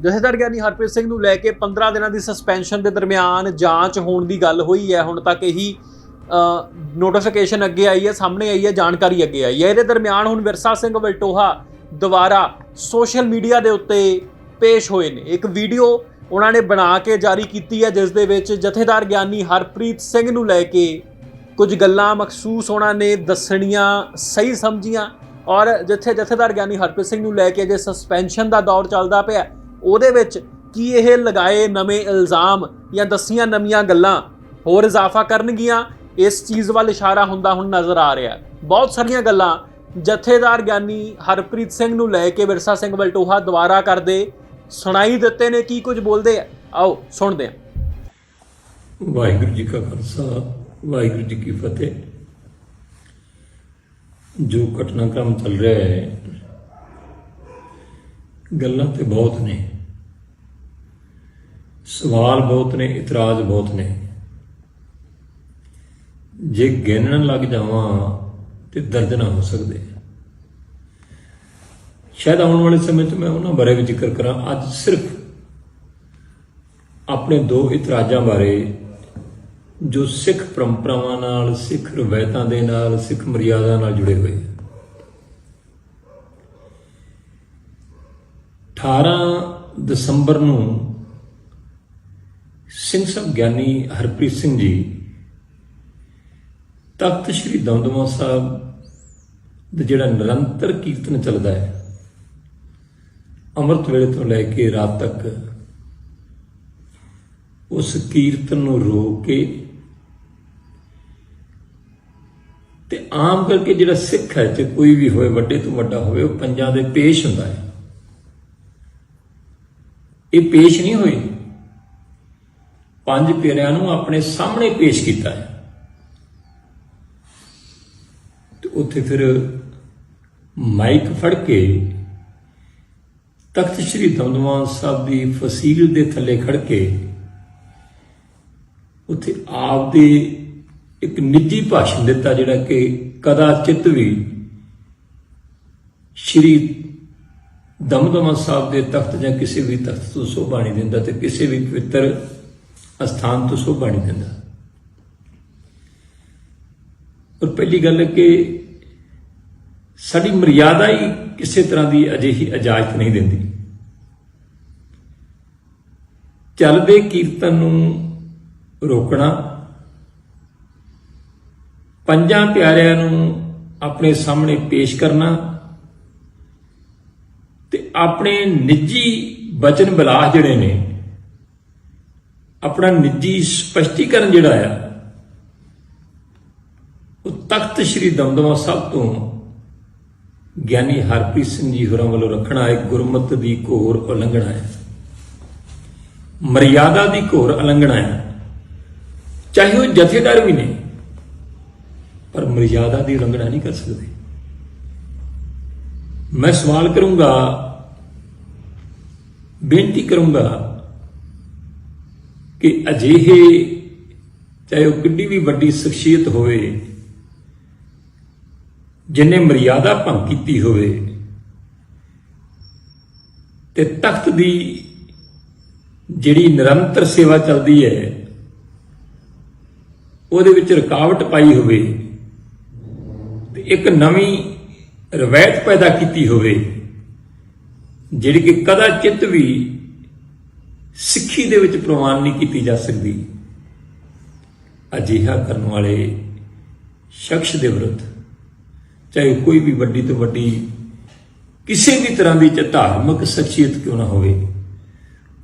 ਜਥੇਦਾਰ ਗਿਆਨੀ ਹਰਪ੍ਰੀਤ ਸਿੰਘ ਨੂੰ ਲੈ ਕੇ 15 ਦਿਨਾਂ ਦੀ ਸਸਪੈਂਸ਼ਨ ਦੇ ਦਰਮਿਆਨ ਜਾਂਚ ਹੋਣ ਦੀ ਗੱਲ ਹੋਈ ਹੈ, ਹੁਣ ਤੱਕ ਇਹੀ ਨੋਟੀਫਿਕੇਸ਼ਨ ਅੱਗੇ ਆਈ ਹੈ, ਸਾਹਮਣੇ ਆਈ ਹੈ, ਜਾਣਕਾਰੀ ਅੱਗੇ ਆਈ ਹੈ। ਇਹਦੇ ਦਰਮਿਆਨ ਹੁਣ ਵਿਰਸਾ ਸਿੰਘ ਵਲਟੋਹਾ ਦੁਬਾਰਾ ਸੋਸ਼ਲ ਮੀਡੀਆ ਦੇ ਉੱਤੇ ਪੇਸ਼ ਹੋਏ ਨੇ। ਇੱਕ ਵੀਡੀਓ ਉਹਨਾਂ ਨੇ ਬਣਾ ਕੇ ਜਾਰੀ ਕੀਤੀ ਹੈ, ਜਿਸ ਦੇ ਵਿੱਚ ਜਥੇਦਾਰ ਗਿਆਨੀ ਹਰਪ੍ਰੀਤ ਸਿੰਘ ਨੂੰ ਲੈ ਕੇ ਕੁਝ ਗੱਲਾਂ ਮਖਸੂਸ ਉਹਨਾਂ ਨੇ ਦੱਸਣੀਆਂ, ਸਹੀ ਸਮਝੀਆਂ ਔਰ ਜਿੱਥੇ ਜਥੇਦਾਰ ਗਿਆਨੀ ਹਰਪ੍ਰੀਤ ਸਿੰਘ ਨੂੰ ਲੈ ਕੇ ਜੇ ਸਸਪੈਂਸ਼ਨ ਦਾ ਦੌਰ ਚੱਲਦਾ ਪਿਆ ਉਹਦੇ ਵਿੱਚ ਕੀ ਇਹ ਲਗਾਏ ਨਵੇਂ ਇਲਜ਼ਾਮ ਜਾਂ ਦਸੀਆਂ ਨਵੀਆਂ ਗੱਲਾਂ ਹੋਰ ਇਜ਼ਾਫਾ ਕਰਨਗੀਆਂ? ਇਸ ਚੀਜ਼ ਵੱਲ ਇਸ਼ਾਰਾ ਹੁੰਦਾ ਹੁਣ ਨਜ਼ਰ ਆ ਰਿਹਾ ਬਹੁਤ ਸਾਰੀਆਂ ਗੱਲਾਂ ਜਥੇਦਾਰ ਗਿਆਨੀ ਹਰਪ੍ਰੀਤ ਸਿੰਘ ਨੂੰ ਲੈ ਕੇ ਵਿਰਸਾ ਸਿੰਘ ਵਲਟੋਹਾ ਦੁਆਰਾ ਕਰਦੇ ਸੁਣਾਈ ਦਿੱਤੇ ਨੇ, ਕੀ ਕੁਝ ਬੋਲਦੇ ਆ? ਆਓ, ਸੁਣਦੇ ਹਾਂ। ਵਾਹਿਗੁਰੂ ਜੀ ਕਾ ਖਾਲਸਾ, ਵਾਹਿਗੁਰੂ ਜੀ ਕੀ ਫਤਿਹ। ਜੋ ਘਟਨਾਕ੍ਰਮ ਚੱਲ ਰਿਹਾ ਹੈ, ਗੱਲਾਂ ਤੇ ਬਹੁਤ ਨੇ। ਸਵਾਲ ਬਹੁਤ ਨੇ, ਇਤਰਾਜ਼ ਬਹੁਤ ਨੇ। ਜੇ ਗਿਣਨ ਲੱਗ ਜਾਵਾਂ ਤੇ ਦਰਦ ਨਾ ਹੋ ਸਕਦੇ। ਸ਼ਾਇਦ ਆਉਣ ਵਾਲੇ ਸਮੇਂ 'ਚ ਮੈਂ ਉਹਨਾਂ ਬਾਰੇ ਵੀ ਜ਼ਿਕਰ ਕਰਾਂ। ਅੱਜ ਸਿਰਫ ਆਪਣੇ ਦੋ ਇਤਰਾਜ਼ਾਂ ਬਾਰੇ, ਜੋ ਸਿੱਖ ਪਰੰਪਰਾਵਾਂ ਨਾਲ, ਸਿੱਖ ਰਵਾਇਤਾਂ ਦੇ ਨਾਲ, ਸਿੱਖ ਮਰਿਆਦਾ ਨਾਲ ਜੁੜੇ ਹੋਏ ਹੈ 18 ਦਸੰਬਰ ਨੂੰ ਸਿੰਘ ਸਾਹਿਬ ਗਿਆਨੀ ਹਰਪ੍ਰੀਤ ਸਿੰਘ ਜੀ, ਤਖਤ ਸ੍ਰੀ ਦਮਦਮਾ ਸਾਹਿਬ ਦਾ ਜਿਹੜਾ ਨਿਰੰਤਰ ਕੀਰਤਨ ਚੱਲਦਾ ਹੈ, ਅੰਮ੍ਰਿਤ ਵੇਲੇ ਤੋਂ ਲੈ ਕੇ ਰਾਤ ਤੱਕ, ਉਸ ਕੀਰਤਨ ਨੂੰ ਰੋਕ ਕੇ ਤੇ ਆਮ ਕਰਕੇ ਜਿਹੜਾ ਸਿੱਖ ਹੈ ਤੇ ਕੋਈ ਵੀ ਹੋਏ ਵੱਡੇ ਤੋਂ ਵੱਡਾ ਹੋਵੇ, ਉਹ ਪੰਜਾਂ ਦੇ ਪੇਸ਼ ਹੁੰਦਾ ਹੈ। ਇਹ ਪੇਸ਼ ਨਹੀਂ ਹੋਈ ਪੰਜ ਪਿਆਰਿਆਂ ਨੂੰ ਆਪਣੇ ਸਾਹਮਣੇ ਪੇਸ਼ ਕੀਤਾ ਹੈ। ਤੇ ਉੱਥੇ ਫਿਰ ਮਾਈਕ ਫੜ ਕੇ ਤਖਤ ਸ੍ਰੀ ਦਮਦਮਾ ਸਾਹਿਬ ਦੀ ਫਸੀਲ ਦੇ ਥੱਲੇ ਖੜ ਕੇ ਉੱਥੇ ਆਪ ਦੇ ਇੱਕ ਨਿੱਜੀ ਭਾਸ਼ਣ ਦਿੱਤਾ, ਜਿਹੜਾ ਕਿ ਕਦਾਚਿੱਤ ਵੀ ਸ਼੍ਰੀ ਦਮਦਮਾ ਸਾਹਿਬ ਦੇ ਤਖਤ ਜਾਂ ਕਿਸੇ ਵੀ ਤਖਤ ਤੋਂ ਸੋਭਾ ਨਹੀਂ ਦਿੰਦਾ ਤੇ ਕਿਸੇ ਵੀ ਪਵਿੱਤਰ ਅਸਥਾਨ ਤੋਂ ਸੋਭਾ ਨਹੀਂ ਦਿੰਦਾ ਔਰ ਪਹਿਲੀ ਗੱਲ ਕਿ ਸਾਡੀ ਮਰਿਆਦਾ ਹੀ ਕਿਸੇ ਤਰ੍ਹਾਂ ਦੀ ਅਜਿਹੀ ਇਜਾਜ਼ਤ ਨਹੀਂ ਦਿੰਦੀ। ਚੱਲਦੇ ਕੀਰਤਨ ਨੂੰ ਰੋਕਣਾ, ਪੰਜਾਂ ਪਿਆਰਿਆਂ ਨੂੰ ਆਪਣੇ ਸਾਹਮਣੇ ਪੇਸ਼ ਕਰਨਾ ਤੇ ਆਪਣੇ ਨਿੱਜੀ ਬਚਨ ਬਿਲਾਸ ਜਿਹੜੇ ਨੇ ਆਪਣਾ ਨਿੱਜੀ ਸਪਸ਼ਟੀਕਰਨ ਜਿਹੜਾ ਆ, ਉਹ ਤਖਤ ਸ੍ਰੀ ਦਮਦਮਾ ਸਾਹਿਬ ਤੋਂ ਗਿਆਨੀ ਹਰਪ੍ਰੀਤ ਸਿੰਘ ਜੀ ਹੋਰਾਂ ਵੱਲੋਂ ਰੱਖਣਾ ਇੱਕ ਗੁਰਮਤ ਦੀ ਘੋਰ ਉਲੰਘਣਾ ਹੈ। ਮਰਿਆਦਾ ਦੀ ਘੋਰ ਉਲੰਘਣਾ ਹੈ। ਚਾਹੇ ਉਹ ਜਥੇਦਾਰ ਵੀ ਨੇ, ਪਰ ਮਰਿਆਦਾ ਦੀ ਉਲੰਘਣਾ ਨਹੀਂ ਕਰ ਸਕਦੇ। ਮੈਂ ਸਵਾਲ ਕਰੂੰਗਾ, ਬੇਨਤੀ ਕਰੂੰਗਾ ਕਿ ਅਜਿਹੇ, ਚਾਹੇ ਉਹ ਕਿੰਨੀ ਵੀ ਵੱਡੀ ਸ਼ਖਸੀਅਤ ਹੋਵੇ, ਜਿਨੇ ਮਰਿਆਦਾ ਭੰਗ ਕੀਤੀ ਹੋਵੇ, ਤੇ ਤਖਤ ਦੀ ਜਿਹੜੀ ਨਿਰੰਤਰ ਸੇਵਾ ਚੱਲਦੀ ਹੈ, ਉਹਦੇ ਵਿੱਚ ਰੁਕਾਵਟ ਪਾਈ ਹੋਵੇ, ਤੇ ਇੱਕ ਨਵੀਂ ਰਵਾਇਤ ਪੈਦਾ ਕੀਤੀ ਹੋਵੇ, ਜਿਹੜੀ ਕਿ ਕਦਾ ਚਿੱਤ ਵੀ ਸਿੱਖੀ ਦੇ ਵਿੱਚ ਪ੍ਰਵਾਨ ਨਹੀਂ ਕੀਤੀ ਜਾ ਸਕਦੀ। ਅਜਿਹਾ ਕਰਨ ਵਾਲੇ ਸ਼ਖਸ ਦੇ ਵਿਰੁੱਧ ਚਾਹੇ ਕੋਈ ਵੀ ਵੱਡੀ ਤੋਂ ਵੱਡੀ ਕਿਸੇ ਵੀ ਤਰ੍ਹਾਂ ਦੀ ਧਾਰਮਿਕ ਸ਼ਖਸੀਅਤ ਕਿਉਂ ਨਾ ਹੋਵੇ,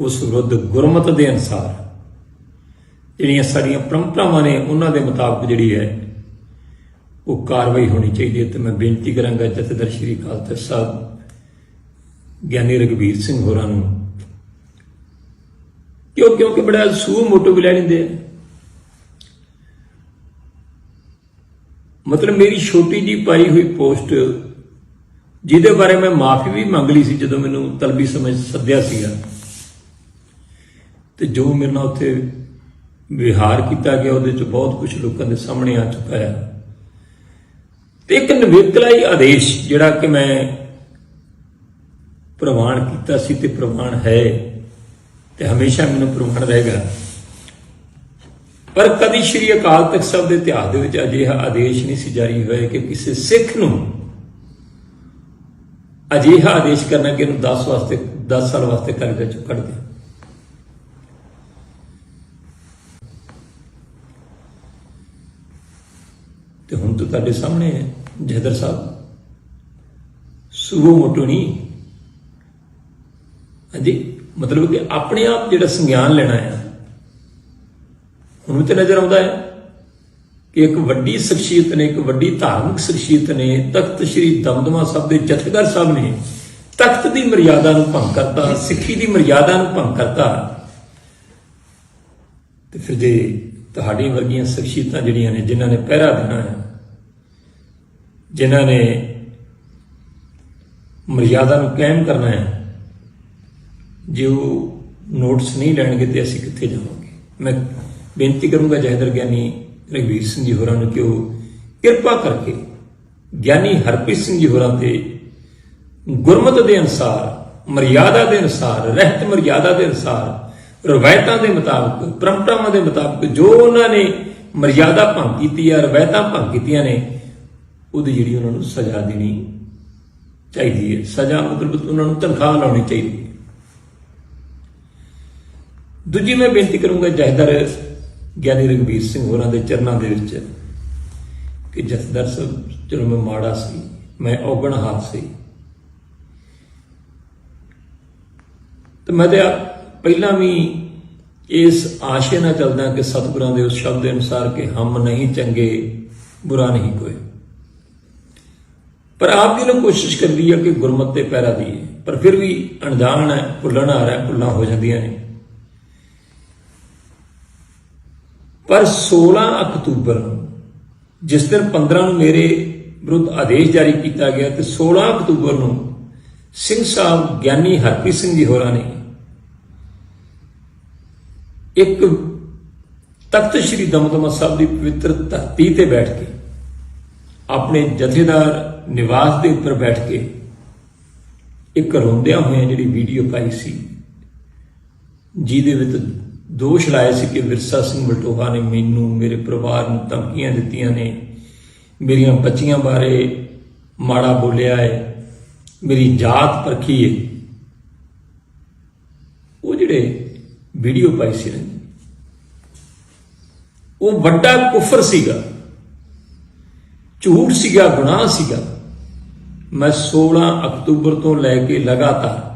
ਉਸ ਵਿਰੁੱਧ ਗੁਰਮਤ ਦੇ ਅਨਸਾਰ ਜਿਹੜੀਆਂ ਸਾਡੀਆਂ ਪਰੰਪਰਾਵਾਂ ਨੇ ਉਹਨਾਂ ਦੇ ਮੁਤਾਬਕ ਜਿਹੜੀ ਹੈ, ਉਹ ਕਾਰਵਾਈ ਹੋਣੀ ਚਾਹੀਦੀ ਹੈ। ਤੇ ਮੈਂ ਬੇਨਤੀ ਕਰਾਂਗਾ ਜਥੇਦਾਰ ਸ਼੍ਰੀ ਅਕਾਲ ਤਖਤ ਸਾਹਿਬ, ਗਿਆਨੀ ਰਗਵੀਰ ਸਿੰਘ ਹੋਰਾਂ ਨੂੰ ਕਿਉਂ ਕਿਉਂਕਿ ਬੜਾ ਸੂ ਮੋਟੋ ਵੀ ਲੈ ਲੈਂਦੇ ਆ। ਮਤਲਬ ਮੇਰੀ ਛੋਟੀ ਜੀ ਪਾਈ ਹੋਈ ਪੋਸਟ, ਜਿਹਦੇ ਬਾਰੇ ਮੈਂ ਮਾਫੀ ਵੀ ਮੰਗ ਲਈ ਸੀ ਜਦੋਂ ਮੈਨੂੰ ਤਲਬੀ ਸਮਝ ਸੱਦਿਆ ਸੀਗਾ। ਤੇ ਜੋ ਮੇਰੇ ਨਾਲ ਉੱਥੇ ਵਿਹਾਰ ਕੀਤਾ ਗਿਆ, ਉਹਦੇ ਚ ਬਹੁਤ ਕੁਝ ਲੋਕਾਂ ਦੇ ਸਾਹਮਣੇ ਆ ਚੁੱਕਾ ਹੈ। ਤੇ ਇੱਕ ਨਵੇਕਲਾਈ ਆਦੇਸ਼ ਜਿਹੜਾ ਕਿ ਮੈਂ ਪ੍ਰਵਾਨ ਕੀਤਾ ਸੀ ਤੇ ਪ੍ਰਵਾਨ ਹੈ। ਤੇ ਹਮੇਸ਼ਾ ਮੈਨੂੰ ਪ੍ਰਮਾਣ ਰਹੇਗਾ। ਪਰ ਕਦੀ ਸ਼੍ਰੀ ਅਕਾਲ ਤਖਤ ਸਾਹਿਬ ਦੇ ਇਤਿਹਾਸ ਦੇ ਵਿੱਚ ਅਜਿਹਾ ਆਦੇਸ਼ ਨਹੀਂ ਸੀ ਜਾਰੀ ਹੋਇਆ ਕਿ ਕਿਸੇ ਸਿੱਖ ਨੂੰ ਅਜਿਹਾ ਆਦੇਸ਼ ਕਰਨਾ ਕਿ ਇਹਨੂੰ 10 ਵਾਸਤੇ 10 ਸਾਲ ਵਾਸਤੇ ਕਰਜ਼ਾ ਚੋਂ ਕੱਢ ਦੇ ਤੇ ਹੁਣ ਤਾਂ ਤੁਹਾਡੇ ਸਾਹਮਣੇ ਹੈ ਜਹਦਰ ਸਾਹਿਬ। ਸੁਗੋ ਮੋਟੋ ਨਹੀਂ। ਹਾਂਜੀ? ਮਤਲਬ ਕਿ ਆਪਣੇ ਆਪ ਜਿਹੜਾ ਸੰਗਿਆਨ ਲੈਣਾ ਹੈ ਹੁਣ ਤੇ ਨਜ਼ਰ ਆਉਂਦਾ ਹੈ ਕਿ ਇੱਕ ਵੱਡੀ ਸ਼ਖਸੀਅਤ ਨੇ, ਇੱਕ ਵੱਡੀ ਧਾਰਮਿਕ ਸ਼ਖਸੀਅਤ ਨੇ, ਤਖਤ ਸ੍ਰੀ ਦਮਦਮਾ ਸਾਹਿਬ ਦੇ ਜਥੇਦਾਰ ਸਾਹਿਬ ਨੇ ਤਖਤ ਦੀ ਮਰਿਆਦਾ ਨੂੰ ਭੰਗ ਕਰਤਾ, ਸਿੱਖੀ ਦੀ ਮਰਿਆਦਾ ਨੂੰ ਭੰਗ ਕਰਤਾ। ਤੇ ਫਿਰ ਜੇ ਤੁਹਾਡੀ ਵਰਗੀਆਂ ਸ਼ਖਸੀਅਤਾਂ ਜਿਹੜੀਆਂ ਨੇ, ਜਿਨ੍ਹਾਂ ਨੇ ਪਹਿਰਾ ਦੇਣਾ ਹੈ, ਜਿਨ੍ਹਾਂ ਨੇ ਮਰਿਆਦਾ ਨੂੰ ਕਾਇਮ ਕਰਨਾ ਹੈ ਜੇ ਉਹ ਨੋਟਸ ਨਹੀਂ ਲੈਣਗੇ ਤੇ ਅਸੀਂ ਕਿੱਥੇ ਜਾਵਾਂਗੇ? ਮੈਂ ਬੇਨਤੀ ਕਰੂੰਗਾ ਜਹਦਰ ਗਿਆਨੀ ਰਘਵੀਰ ਸਿੰਘ ਜੀ ਹੋਰਾਂ ਨੂੰ ਕਿ ਉਹ ਕਿਰਪਾ ਕਰਕੇ ਗਿਆਨੀ ਹਰਪ੍ਰੀਤ ਸਿੰਘ ਜੀ ਹੋਰਾਂ ਤੇ ਗੁਰਮਤ ਦੇ ਅਨੁਸਾਰ, ਮਰਿਆਦਾ ਦੇ ਅਨੁਸਾਰ, ਰਹਿਤ ਮਰਿਆਦਾ ਦੇ ਅਨੁਸਾਰ, ਰਵਾਇਤਾਂ ਦੇ ਮੁਤਾਬਕ, ਪਰੰਪਰਾਵਾਂ ਦੇ ਮੁਤਾਬਕ ਜੋ ਉਹਨਾਂ ਨੇ ਮਰਿਆਦਾ ਭੰਗ ਕੀਤੀ ਹੈ ਰਵਾਇਤਾਂ ਭੰਗ ਕੀਤੀਆਂ ਨੇ, ਉਹਦੀ ਜਿਹੜੀ ਉਹਨਾਂ ਨੂੰ ਸਜ਼ਾ ਦੇਣੀ ਚਾਹੀਦੀ ਹੈ। ਸਜ਼ਾ ਮਤਲਬ ਉਹਨਾਂ ਨੂੰ ਤਨਖਾਹ ਲਾਉਣੀ ਚਾਹੀਦੀ ਹੈ। ਦੂਜੀ ਮੈਂ ਬੇਨਤੀ ਕਰੂੰਗਾ ਜਥੇਦਾਰ ਗਿਆਨੀ ਰਘਬੀਰ ਸਿੰਘ ਹੋਰਾਂ ਦੇ ਚਰਨਾਂ ਦੇ ਵਿੱਚ ਕਿ ਜਥੇਦਾਰ ਸਾਹਿਬ ਚਲੋ ਮੈਂ ਮਾੜਾ ਸੀ, ਮੈਂ ਔਗਣ ਹੱਥ ਸੀ। ਤੇ ਮੈਂ ਤੇ ਪਹਿਲਾਂ ਵੀ ਇਸ ਆਸ਼ੇ ਨਾਲ ਚੱਲਦਾ ਕਿ ਸਤਿਗੁਰਾਂ ਦੇ ਉਸ ਸ਼ਬਦ ਦੇ ਅਨੁਸਾਰ ਕਿ ਹਮ ਨਹੀਂ ਚੰਗੇ, ਬੁਰਾ ਨਹੀਂ ਕੋਈ। ਪਰ ਆਪ ਜੀ ਨੇ ਕੋਸ਼ਿਸ਼ ਕਰਦੀ ਹੈ ਕਿ ਗੁਰਮਤਿ ਤੇ ਪੈਰਾ ਦੀਏ, ਪਰ ਫਿਰ ਵੀ ਅਣਜਾਣ ਹੈ, ਭੁੱਲਣ ਆ ਰਿਹਾ ਭੁੱਲਾਂ ਹੋ ਜਾਂਦੀਆਂ ਨੇ। ਪਰ 16 ਅਕਤੂਬਰ ਨੂੰ ਜਿਸ ਦਿਨ 15 ਨੂੰ ਮੇਰੇ ਵਿਰੁੱਧ ਆਦੇਸ਼ ਜਾਰੀ ਕੀਤਾ ਗਿਆ ਤੇ 16 ਅਕਤੂਬਰ ਨੂੰ ਸਿੰਘ ਸਾਹਿਬ ਗਿਆਨੀ ਹਰਪ੍ਰੀਤ ਸਿੰਘ ਜੀ ਹੋਰਾਂ ਨੇ ਇੱਕ ਤਖਤ ਸ੍ਰੀ ਦਮਦਮਾ ਸਾਹਿਬ ਦੀ ਪਵਿੱਤਰ ਧਰਤੀ ਤੇ ਬੈਠ ਕੇ, ਆਪਣੇ ਜਥੇਦਾਰ ਨਿਵਾਸ ਦੇ ਉੱਪਰ ਬੈਠ ਕੇ ਇੱਕ ਰੋਂਦਿਆਂ ਹੋਇਆਂ ਜਿਹੜੀ ਵੀਡੀਓ ਪਾਈ ਸੀ, ਜਿਹਦੇ ਵਿੱਚ ਦੋਸ਼ ਲਾਇਆ ਸੀ ਕਿ ਵਿਰਸਾ ਸਿੰਘ ਬਲਟੋਹਾ ਨੇ ਮੈਨੂੰ, ਮੇਰੇ ਪਰਿਵਾਰ ਨੂੰ ਧਮਕੀਆਂ ਦਿੱਤੀਆਂ ਨੇ। ਮੇਰੀਆਂ ਬੱਚੀਆਂ ਬਾਰੇ ਮਾੜਾ ਬੋਲਿਆ ਹੈ ਮੇਰੀ ਜਾਤ ਪਰਖੀ ਹੈ ਉਹ ਜਿਹੜੇ ਵੀਡੀਓ ਪਾਈ ਸੀ ਉਹ ਵੱਡਾ ਕੁਫਰ ਸੀਗਾ। ਝੂਠ ਸੀਗਾ, ਗੁਨਾਹ ਸੀਗਾ। ਮੈਂ 16 ਅਕਤੂਬਰ ਤੋਂ ਲੈ ਕੇ ਲਗਾਤਾਰ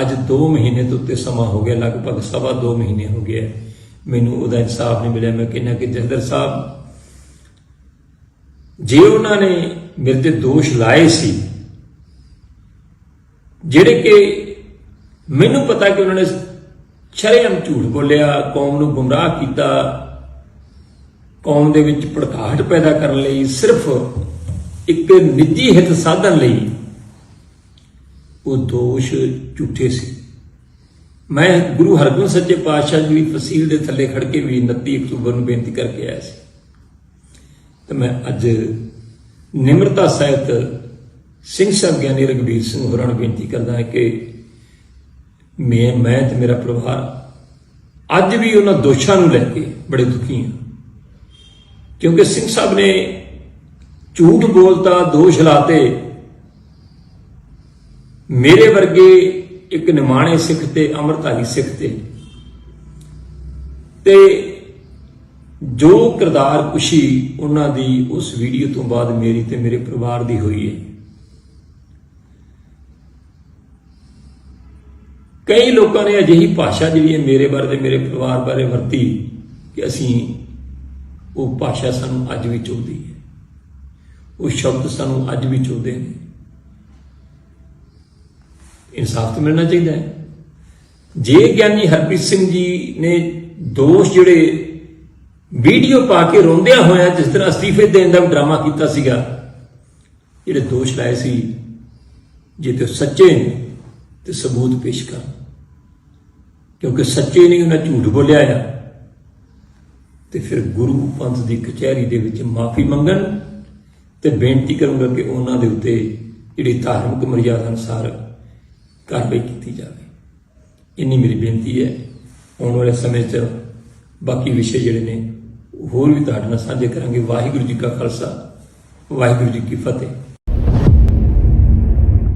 ਅੱਜ 2 ਮਹੀਨੇ ਤੋਂ ਉੱਤੇ ਸਮਾਂ ਹੋ ਗਿਆ, ਲਗਭਗ ਸਵਾ 2 ਮਹੀਨੇ ਹੋ ਗਏ ਮੈਨੂੰ ਉਹਦਾ ਇਨਸਾਫ ਨਹੀਂ ਮਿਲਿਆ। ਮੈਂ ਕਹਿੰਦਾ ਕਿ ਜਹਦਰ ਸਾਹਿਬ, ਜੇ ਉਹਨਾਂ ਨੇ ਮੇਰੇ ਤੇ ਦੋਸ਼ ਲਾਏ ਸੀ, ਜਿਹੜੇ ਕਿ ਮੈਨੂੰ ਪਤਾ ਕਿ ਉਹਨਾਂ ਨੇ ਸ਼ਰੇਆਮ ਝੂਠ ਬੋਲਿਆ, ਕੌਮ ਨੂੰ ਗੁੰਮਰਾਹ ਕੀਤਾ, ਕੌਮ ਦੇ ਵਿੱਚ ਭੜਕਾਹਟ ਪੈਦਾ ਕਰਨ ਲਈ ਸਿਰਫ ਇੱਕ ਨਿੱਜੀ ਹਿੱਤ ਸਾਧਨ ਲਈ ਉਹ ਦੋਸ਼ ਝੂਠੇ ਸੀ। ਮੈਂ ਗੁਰੂ ਹਰਗੋਬਿੰਦ ਸੱਚੇ ਪਾਤਸ਼ਾਹ ਜੀ ਦੀ ਫਸੀਲ ਦੇ ਥੱਲੇ ਖੜ ਕੇ ਵੀ 29 ਅਕਤੂਬਰ ਨੂੰ ਬੇਨਤੀ ਕਰਕੇ ਆਇਆ ਸੀ। ਤੇ ਮੈਂ ਅੱਜ ਨਿਮਰਤਾ ਸਹਿਤ ਸਿੰਘ ਸਾਹਿਬ ਗਿਆਨੀ ਰਘਬੀਰ ਸਿੰਘ ਹੋਰਾਂ ਨੂੰ ਬੇਨਤੀ ਕਰਦਾ ਹਾਂ ਕਿ ਮੈਂ ਮੈਂ ਤੇ ਮੇਰਾ ਪਰਿਵਾਰ ਅੱਜ ਵੀ ਉਹਨਾਂ ਦੋਸ਼ਾਂ ਨੂੰ ਲੈ ਕੇ ਬੜੇ ਦੁਖੀ ਹਾਂ। ਕਿਉਂਕਿ ਸਿੰਘ ਸਾਹਿਬ ਨੇ ਝੂਠ ਬੋਲਤਾ, ਦੋਸ਼ ਲਾਤੇ ਮੇਰੇ ਵਰਗੇ ਇੱਕ ਨਿਮਾਣੇ ਸਿੱਖ ਤੇ ਅੰਮ੍ਰਿਤਧਾਰੀ ਸਿੱਖ ਤੇ। ਤੇ ਜੋ ਕਿਰਦਾਰ ਕੁਸ਼ੀ ਉਹਨਾਂ ਦੀ ਉਸ ਵੀਡੀਓ ਤੋਂ ਬਾਅਦ ਮੇਰੀ ਤੇ ਮੇਰੇ ਪਰਿਵਾਰ ਦੀ ਹੋਈ ਹੈ। ਕਈ ਲੋਕਾਂ ਨੇ ਅਜਿਹੀ ਭਾਸ਼ਾ ਜਿਹੜੀ ਹੈ ਮੇਰੇ ਬਾਰੇ ਤੇ ਮੇਰੇ ਪਰਿਵਾਰ ਬਾਰੇ ਵਰਤੀ ਕਿ ਅਸੀਂ ਉਹ ਭਾਸ਼ਾ ਸਾਨੂੰ ਅੱਜ ਵੀ ਚੁਭਦੀ ਹੈ। ਉਹ ਸ਼ਬਦ ਸਾਨੂੰ ਅੱਜ ਵੀ ਚੁਭਦੇ ਨੇ। ਇਨਸਾਫ ਤਾਂ ਮਿਲਣਾ ਚਾਹੀਦਾ ਹੈ। ਜੇ ਗਿਆਨੀ ਹਰਪ੍ਰੀਤ ਸਿੰਘ ਜੀ ਨੇ ਦੋਸ਼ ਜਿਹੜੇ ਵੀਡੀਓ ਪਾ ਕੇ ਰੋਂਦਿਆਂ ਹੋਇਆ ਜਿਸ ਤਰ੍ਹਾਂ ਅਸਤੀਫੇ ਦੇਣ ਦਾ ਡਰਾਮਾ ਕੀਤਾ ਸੀਗਾ, ਜਿਹੜੇ ਦੋਸ਼ ਲਾਏ ਸੀ, ਜੇ ਤੇ ਸੱਚੇ ਨੇ ਤੇ ਸਬੂਤ ਪੇਸ਼ ਕਰ ਕਿਉਂਕਿ ਸੱਚੇ ਨਹੀਂ ਉਹਨਾਂ ਝੂਠ ਬੋਲਿਆ ਆ। ਤੇ ਫਿਰ ਗੁਰੂ ਪੰਥ ਦੀ ਕਚਹਿਰੀ ਦੇ ਵਿੱਚ ਮਾਫੀ ਮੰਗਣ ਤੇ ਬੇਨਤੀ ਕਰੂੰਗਾ ਕਿ ਉਹਨਾਂ ਦੇ ਉੱਤੇ ਜਿਹੜੀ ਧਾਰਮਿਕ ਮਰਜ਼ਾਦਾ ਅਨੁਸਾਰ ਕਾਰਵਾਈ ਕੀਤੀ ਜਾਵੇ। ਇੰਨੀ ਮੇਰੀ ਬੇਨਤੀ ਹੈ, ਆਉਣ ਵਾਲੇ ਸਮੇਂ 'ਚ ਬਾਕੀ ਵਿਸ਼ੇ ਜਿਹੜੇ ਨੇ, ਹੋਰ ਵੀ ਤੁਹਾਡੇ ਨਾਲ ਸਾਂਝੇ ਕਰਾਂਗੇ। ਵਾਹਿਗੁਰੂ ਜੀ ਕਾ ਖਾਲਸਾ, ਵਾਹਿਗੁਰੂ ਜੀ ਕੀ ਫਤਿਹ।